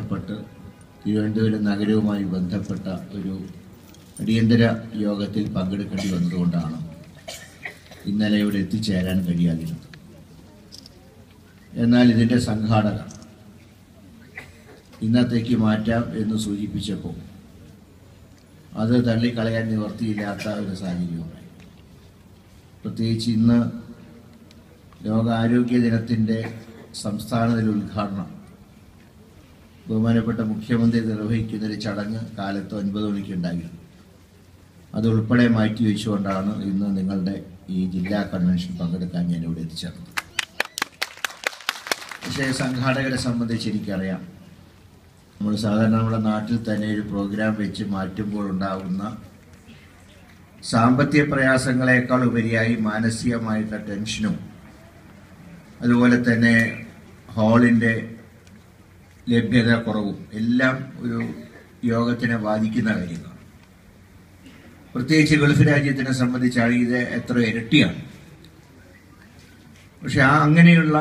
ബന്ധപ്പെട്ട് തിരുവനന്തപുരം നഗരവുമായി ബന്ധപ്പെട്ട ഒരു അടിയന്തര യോഗത്തിൽ പങ്കെടുക്കേണ്ടി വന്നതുകൊണ്ടാണ് ഇന്നലെ ഇവിടെ എത്തിച്ചേരാൻ കഴിയാതിരുന്നത്. എന്നാൽ ഇതിന്റെ സംഘാടകർ ഇന്നത്തേക്ക് മാറ്റാം എന്ന് സൂചിപ്പിച്ചപ്പോൾ അത് തള്ളിക്കളയാൻ നിവർത്തിയില്ലാത്ത ഒരു സാഹചര്യമാണ് പ്രത്യേകിച്ച് ഇന്ന് ലോകാരോഗ്യ ദിനത്തിന്റെ സംസ്ഥാനതല ഉദ്ഘാടനം ബഹുമാനപ്പെട്ട മുഖ്യമന്ത്രി നിർവഹിക്കുന്ന ഒരു ചടങ്ങ് കാലത്ത് ഒൻപത് മണിക്ക് ഉണ്ടായിരുന്നു. അത് ഉൾപ്പെടെ മാറ്റി വെച്ചുകൊണ്ടാണ് ഇന്ന് നിങ്ങളുടെ ഈ ജില്ലാ കൺവെൻഷൻ പങ്കെടുക്കാൻ ഞാൻ ഇവിടെ എത്തിച്ചേർന്നത്. പക്ഷേ സംഘാടകരെ സംബന്ധിച്ച് എനിക്കറിയാം. നമ്മൾ സാധാരണ നമ്മുടെ നാട്ടിൽ തന്നെ ഒരു പ്രോഗ്രാം വെച്ച് മാറ്റുമ്പോൾ ഉണ്ടാകുന്ന സാമ്പത്തിക പ്രയാസങ്ങളെക്കാൾ ഉപരിയായി മാനസികമായിട്ടുള്ള ടെൻഷനും അതുപോലെ തന്നെ ഹാളിന്റെ ലഭ്യത കുറവും എല്ലാം ഒരു യോഗത്തിനെ ബാധിക്കുന്ന കാര്യങ്ങളാണ്. പ്രത്യേകിച്ച് ഗൾഫ് രാജ്യത്തിനെ സംബന്ധിച്ചാണ് ഇത് എത്ര ഇരട്ടിയാണ്. പക്ഷെ ആ അങ്ങനെയുള്ള